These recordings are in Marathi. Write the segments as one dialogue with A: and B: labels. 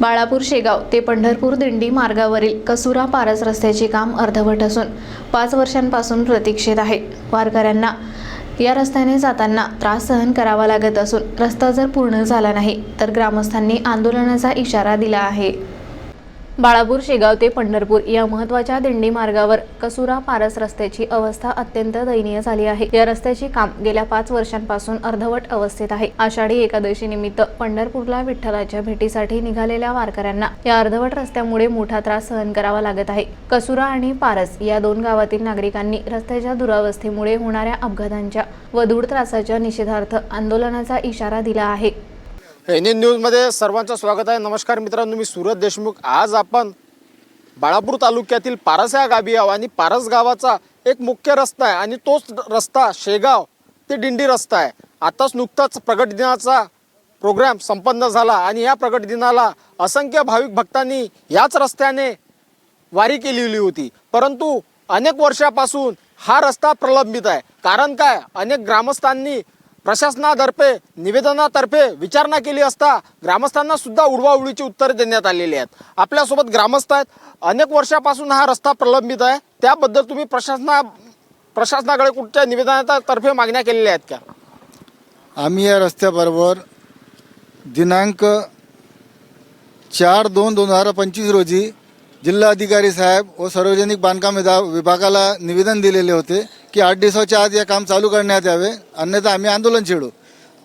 A: बाळापूर शेगाव ते पंढरपूर दिंडी मार्गावरील कसुरा पारस रस्त्याचे काम अर्धवट असून पाच वर्षांपासून प्रतीक्षेत आहे. वारकऱ्यांना या रस्त्याने जाताना त्रास सहन करावा लागत असून रस्ता जर पूर्ण झाला नाही तर ग्रामस्थांनी आंदोलनाचा इशारा दिला आहे. बाळापूर शेगाव ते पंढरपूर या महत्त्वाच्या दिंडी मार्गावर कसुरा पारस रस्त्याची अवस्था अत्यंत दयनीय झाली आहे. या रस्त्याचे काम गेल्या पाच वर्षांपासून अर्धवट अवस्थेत आहे. आषाढी एकादशी निमित्त पंढरपूरला विठ्ठलाच्या भेटीसाठी निघालेल्या वारकऱ्यांना या अर्धवट रस्त्यामुळे मोठा त्रास सहन करावा लागत आहे. कसुरा आणि पारस या दोन गावातील नागरिकांनी रस्त्याच्या दुरावस्थेमुळे होणाऱ्या अपघातांच्या व दूर त्रासाच्या निषेधार्थ आंदोलनाचा इशारा दिला आहे.
B: एन एन न्यूजमध्ये सर्वांचं स्वागत आहे. नमस्कार मित्रांनो मी सुरत देशमुख. आज आपण बाळापूर तालुक्यातील पारस या गावी आहो आणि पारस गावाचा एक मुख्य रस्ता आहे आणि तोच रस्ता शेगाव ते दिंडी रस्ता आहे. आताच नुकताच प्रगट दिनाचा प्रोग्राम संपन्न झाला आणि या प्रगट दिनाला असंख्य भाविक भक्तांनी याच रस्त्याने वारी केलेली होती. परंतु अनेक वर्षापासून हा रस्ता प्रलंबित आहे. कारण काय? अनेक ग्रामस्थांनी प्रशासनातर्फे निवेदनातर्फे विचारणा केली असता ग्रामस्थांना सुद्धा उडवाउडीची उत्तरे देण्यात आलेली आहेत. आपल्यासोबत ग्रामस्थ आहेत. अनेक वर्षापासून हा रस्ता प्रलंबित आहे. त्याबद्दल तुम्ही प्रशासना प्रशासनाकडे कुठच्या निवेदनातर्फे मागण्या केलेल्या आहेत का?
C: आम्ही या रस्त्याबरोबर दिनांक चार दोन दोन हजार पंचवीस रोजी जिल्हाधिकारी साहेब व सार्वजनिक बांधकाम विभागाला निवेदन दिलेले होते. की आठ दिवसाच्या आत या काम चालू करण्यात यावे अन्यथा आम्ही आंदोलन छेडू.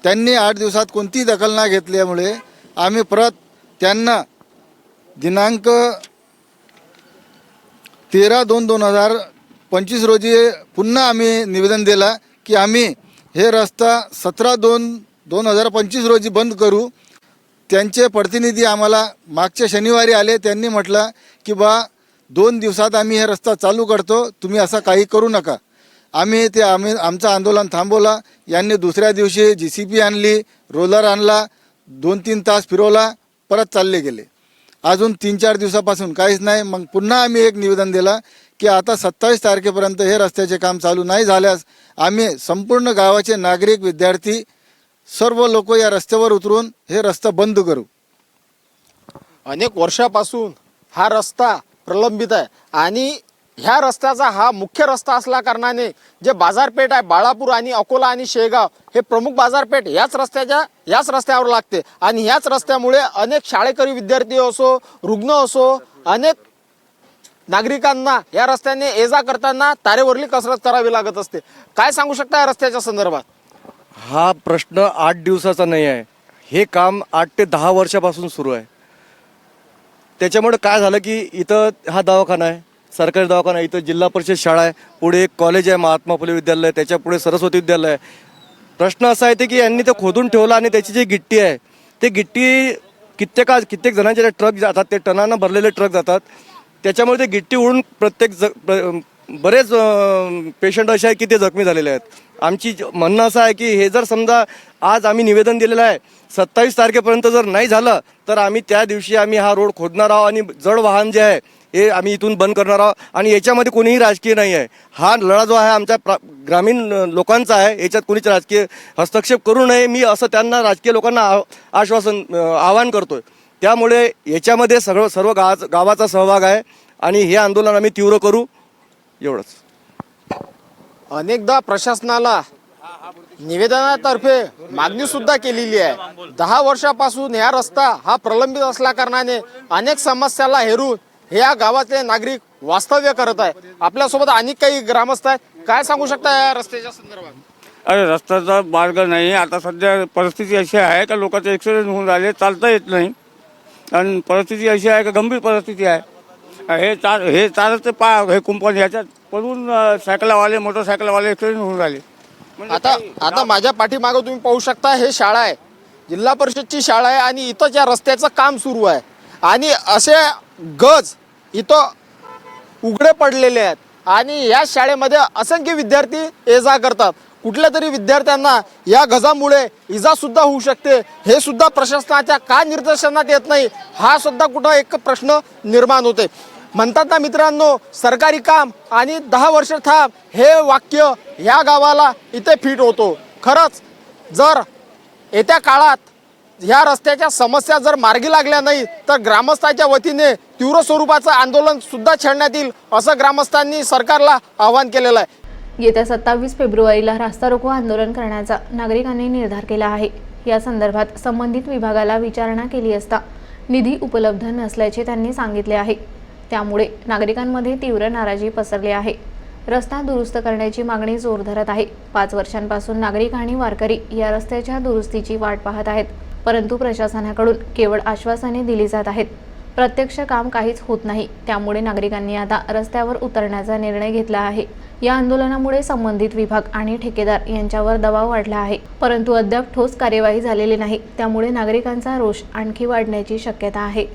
C: त्यांनी आठ दिवसात कोणतीही दखल न घेतल्यामुळे आम्ही परत त्यांना दिनांक तेरा दोन दोन हजार पंचवीस रोजी पुन्हा आम्ही निवेदन दिला की आम्ही हे रस्ता सतरा दोन दोन हजार पंचवीस रोजी बंद करू. त्यांचे प्रतिनिधी आम्हाला मागच्या शनिवारी आले त्यांनी म्हटलं की बा दोन दिवसात आम्ही हे रस्ता चालू करतो तुम्ही असा काही करू नका. आम्ही ते आम्ही आमचं आंदोलन थांबवला. यांनी दुसऱ्या दिवशी जी सी पी आणली रोलर आणला दोन तीन तास फिरवला परत चालले गेले. अजून तीन चार दिवसापासून काहीच नाही. मग पुन्हा आम्ही एक निवेदन दिलं की आता सत्तावीस तारखेपर्यंत हे रस्त्याचे काम चालू नाही झाल्यास आम्ही संपूर्ण गावाचे नागरिक विद्यार्थी सर्व लोक या रस्त्यावर उतरून हे रस्ता बंद करू.
B: अनेक वर्षापासून हा रस्ता प्रलंबित आहे. आणि ह्या रस्त्याचा हा मुख्य रस्ता असल्या कारणाने जे बाजारपेठ आहे बाळापूर आणि अकोला आणि शेगाव हे प्रमुख बाजारपेठ याच रस्त्याच्या याच रस्त्यावर लागते. आणि ह्याच रस्त्यामुळे अनेक शाळेकरी विद्यार्थी असो रुग्ण असो अनेक नागरिकांना या रस्त्याने ये जा करताना तारेवरली कसरत करावी लागत असते. काय सांगू शकता या रस्त्याच्या संदर्भात?
D: हा प्रश्न आठ दिवसाचा नाही आहे. हे काम आठ ते दहा वर्षापासून सुरू आहे. त्याच्यामुळे काय झालं की इथं हा दवाखाना आहे. सरकारी दवाखाना इथं जिल्हा परिषद शाळा आहे. पुढे एक कॉलेज आहे महात्मा फुले विद्यालय. त्याच्या पुढे सरस्वती विद्यालय आहे. प्रश्न असा आहे ते की यांनी ते खोदून ठेवलं आणि त्याची जी गिट्टी आहे ते गिट्टी कित्येक कित्येक जणांचे जे ट्रक जातात ते टनानं भरलेले ट्रक जातात. त्याच्यामुळे ते गिट्टी उडून प्रत्येक ज बरेच पेशंट असे आहेत की ते जखमी झालेले आहेत. आमची म्हणणं असं आहे की हे जर समजा आज आम्ही निवेदन दिलेलं आहे सत्तावीस तारखेपर्यंत जर नाही झालं तर आम्ही त्या दिवशी आम्ही हा रोड खोदणार आहोत आणि जड वाहन जे आहे हे आम्ही इथून बंद करणार आहोत. आणि याच्यामध्ये कोणीही राजकीय नाही आहे. हा लढा जो आहे आमच्या प्रा ग्रामीण लोकांचा आहे. याच्यात कोणीच राजकीय हस्तक्षेप करू नये. मी असं त्यांना राजकीय लोकांना आश्वासन आवाहन करतोय. त्यामुळे याच्यामध्ये सर्व सर्व गावाचा गावाचा सहभाग आहे. आणि हे आंदोलन आम्ही तीव्र करू. एवढंच.
B: अनेकदा प्रशासनाला निवेदनातर्फे मागणी सुद्धा केलेली आहे. दहा वर्षापासून ह्या रस्ता हा प्रलंबित असल्या कारणाने अनेक समस्याला हेरून या गावातले नागरिक वास्तव्य करत आहे. आपल्यासोबत अनेक काही ग्रामस्थ आहेत. काय सांगू शकता या रस्त्याच्या संदर्भात?
E: अरे रस्त्याचा मार्ग नाही. आता सध्या परिस्थिती अशी आहे का लोकांचे ॲक्सिडेंट होऊन राहिले चालता येत नाही. आणि परिस्थिती अशी आहे का गंभीर परिस्थिती आहे? हे चार हे चारच पा हे कुंपण ह्याच्यात पडून अं, सायकलवाले मोटरसायकलवाले ॲक्सिडेंट होऊन राहिले. म्हणजे
B: आता आता माझ्या पाठीमागं तुम्ही पाहू शकता हे शाळा आहे. जिल्हा परिषदची शाळा आहे आणि इथं या रस्त्याचं काम सुरू आहे. आणि असे गज इथं उघडे पडलेले आहेत. आणि या शाळेमध्ये असंख्य विद्यार्थी ये जा करतात. कुठल्या तरी विद्यार्थ्यांना या गजामुळे इजासुद्धा होऊ शकते. हे सुद्धा प्रशासनाच्या का निर्देशनात येत नाही? हा सुद्धा कुठं एक प्रश्न निर्माण होते. म्हणतात ना मित्रांनो सरकारी काम आणि दहा वर्ष थांब हे वाक्य ह्या गावाला इथे फिट होतो. खरंच जर येत्या काळात ह्या रस्त्याच्या समस्या जर मार्गी लागल्या नाही तर ग्रामस्थाच्या वतीने तीव्र स्वरूपाचं आंदोलन सुद्धा छेडण्यात येईल असं ग्रामस्थांनी सरकारला आवाहन केलेलं आहे.
A: येत्या सत्तावीस फेब्रुवारीला रास्ता रोको आंदोलन करण्याचा नागरिकांनी निर्धार केला आहे. या संदर्भात संबंधित विभागाला विचारणा केली असता निधी उपलब्ध नसल्याचे त्यांनी सांगितले आहे. त्यामुळे नागरिकांमध्ये तीव्र नाराजी पसरली आहे. रस्ता दुरुस्त करण्याची मागणी जोर धरत आहे. पाच वर्षांपासून नागरिक आणि वारकरी या रस्त्याच्या दुरुस्तीची वाट पाहत आहेत. परंतु प्रशासनाकडून केवळ आश्वासने दिली जात आहेत. प्रत्यक्ष काम काहीच होत नाही. त्यामुळे नागरिकांनी आता रस्त्यावर उतरण्याचा निर्णय घेतला आहे. या आंदोलनामुळे संबंधित विभाग आणि ठेकेदार यांच्यावर दबाव वाढला आहे. परंतु अद्याप ठोस कार्यवाही झालेली नाही. त्यामुळे नागरिकांचा रोष आणखी वाढण्याची शक्यता आहे.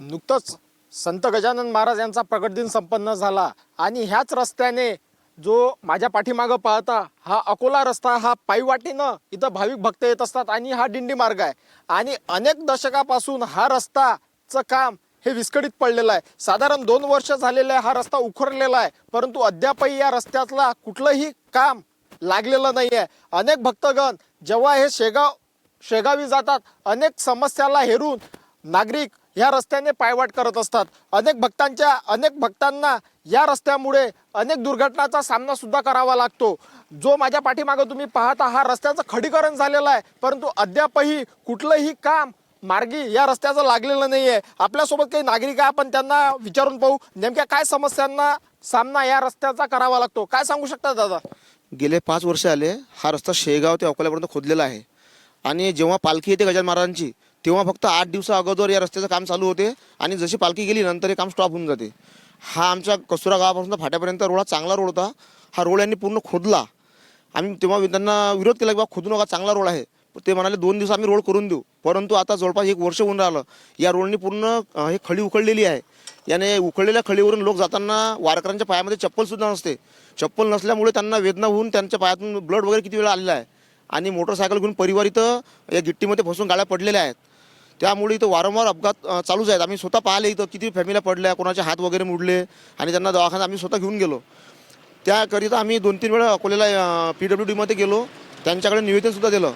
B: नुकतंच संत गजानन महाराज यांचा प्रगट दिन संपन्न झाला आणि ह्याच रस्त्याने जो माझ्या पाठीमागं पाहता हा अकोला रस्ता हा पायवाटेनं इथं भाविक भक्त येत असतात आणि हा दिंडी मार्ग आहे. आणि अनेक दशकापासून हा रस्ताचं काम हे विस्कळीत पडलेलं आहे. साधारण दोन वर्ष झालेलं आहे हा रस्ता उखरलेला आहे परंतु अद्यापही या रस्त्यातला कुठलंही काम लागलेलं नाही आहे अनेक भक्तगण जेव्हा हे शेगाव शेगावी जातात अनेक समस्याला हेरून नागरिक या रस्त्याने पायवाट करत असतात. अनेक भक्तांच्या अनेक भक्तांना या रस्त्यामुळे अनेक दुर्घटनाचा सामना सुद्धा करावा लागतो. जो माझ्या पाठीमागं तुम्ही पाहता हा रस्त्याचं खडीकरण झालेलं आहे. परंतु अद्यापही कुठलंही काम मार्गी या रस्त्याचं लागलेलं नाही आहे आपल्यासोबत काही नागरिक आहे आपण त्यांना विचारून पाहू. नेमक्या काय समस्यांना सामना या रस्त्याचा करावा लागतो? काय सांगू शकता दादा?
F: गेले पाच वर्ष आले हा रस्ता शेगाव ते अकोल्यापर्यंत खोदलेला आहे. आणि जेव्हा पालखी येते गजान महाराजांची तेव्हा फक्त आठ दिवसा अगोदर या रस्त्याचं काम चालू होते आणि जशी पालखी गेली नंतर हे काम स्टॉप होऊन जाते. हा आमच्या कसुरा गावापासून तर फाट्यापर्यंत रोड हा चांगला रोड होता. हा रोड यांनी पूर्ण खोदला. आम्ही तेव्हा त्यांना विरोध केला की बा खोदू नका चांगला रोड आहे. ते म्हणाले दोन दिवस आम्ही रोड करून देऊ. परंतु आता जवळपास एक वर्ष होऊन राहिलं. या रोडनी पूर्ण हे खळी उखळलेली आहे. याने उखळलेल्या खळीवरून लोक जाताना वारकऱ्यांच्या पायामध्ये चप्पलसुद्धा नसते. चप्पल नसल्यामुळे त्यांना वेदना होऊन त्यांच्या पायातून ब्लड वगैरे किती वेळा आलेला आहे. आणि मोटरसायकल घेऊन परिवार इथं या गिट्टीमध्ये फसून गाड्या पडलेल्या आहेत. त्यामुळे इथं वारंवार अपघात चालूच आहेत. आम्ही स्वतः पाहिले इथं किती फॅमिल्या पडल्या कोणाचे हात वगैरे मुडले आणि त्यांना दवाखान्यात आम्ही स्वतः घेऊन गेलो. त्याकरिता आम्ही दोन तीन वेळा अकोल्याला पी डब्ल्यू डीमध्ये गेलो. त्यांच्याकडे निवेदनसुद्धा दिलं.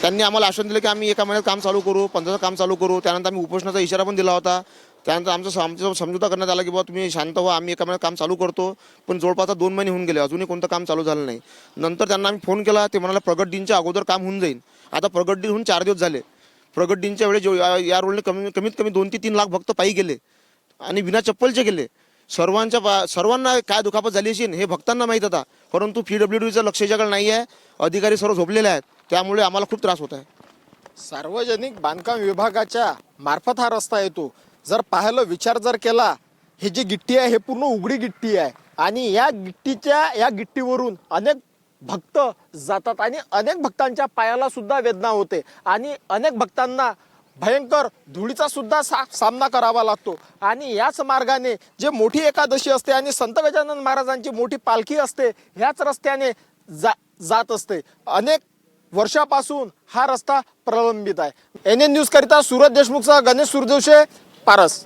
F: त्यांनी आम्हाला आश्वासन दिलं की आम्ही एका महिन्यात काम चालू करू पंधराचं काम चालू करू. त्यानंतर आम्ही उपोषणाचा इशारा पण दिला होता. त्यानंतर आमचं आमचं समझोता करण्यात आला की बाबा तुम्ही शांत व्हा आम्ही एका महिन्यात काम चालू करतो. पण जवळपास दोन महिने होऊन गेले अजूनही कोणतं काम चालू झालं नाही. नंतर त्यांना आम्ही फोन केला ते म्हणाला प्रगट दिनच्या अगोदर काम होऊन जाईल. आता प्रगट दिन होऊन चार दिवस झाले. प्रगट वेळेस जो या या रोडने कमी कमीत कमी दोन ते तीन लाख भक्त पायी गेले. आणि विना चप्पलचे गेले. सर्वांच्या पा सर्वांना काय दुखापत झाली असेल हे भक्तांना माहीत होता परंतु पी डब्ल्यू डीचं लक्ष याच्याकडे नाही आहे अधिकारी सर्व झोपलेले आहेत. त्यामुळे आम्हाला खूप त्रास होत आहे.
B: सार्वजनिक बांधकाम विभागाच्या मार्फत हा रस्ता येतो. जर पाहिलं विचार जर केला हे जी गिट्टी आहे हे पूर्ण उघडी गिट्टी आहे. आणि या गिट्टीच्या या गिट्टीवरून अनेक भक्त जातात आणि अनेक भक्तांच्या पायाला सुद्धा वेदना होते. आणि अनेक भक्तांना भयंकर धुळीचा सुद्धा सा सामना करावा लागतो. आणि याच मार्गाने जे मोठी एकादशी असते आणि संत गजानन महाराजांची मोठी पालखी असते ह्याच रस्त्याने जा जात असते. अनेक वर्षापासून हा रस्ता प्रलंबित आहे. एन एन न्यूज करिता सूरज देशमुखचा गणेश सुरदेवशे पारस.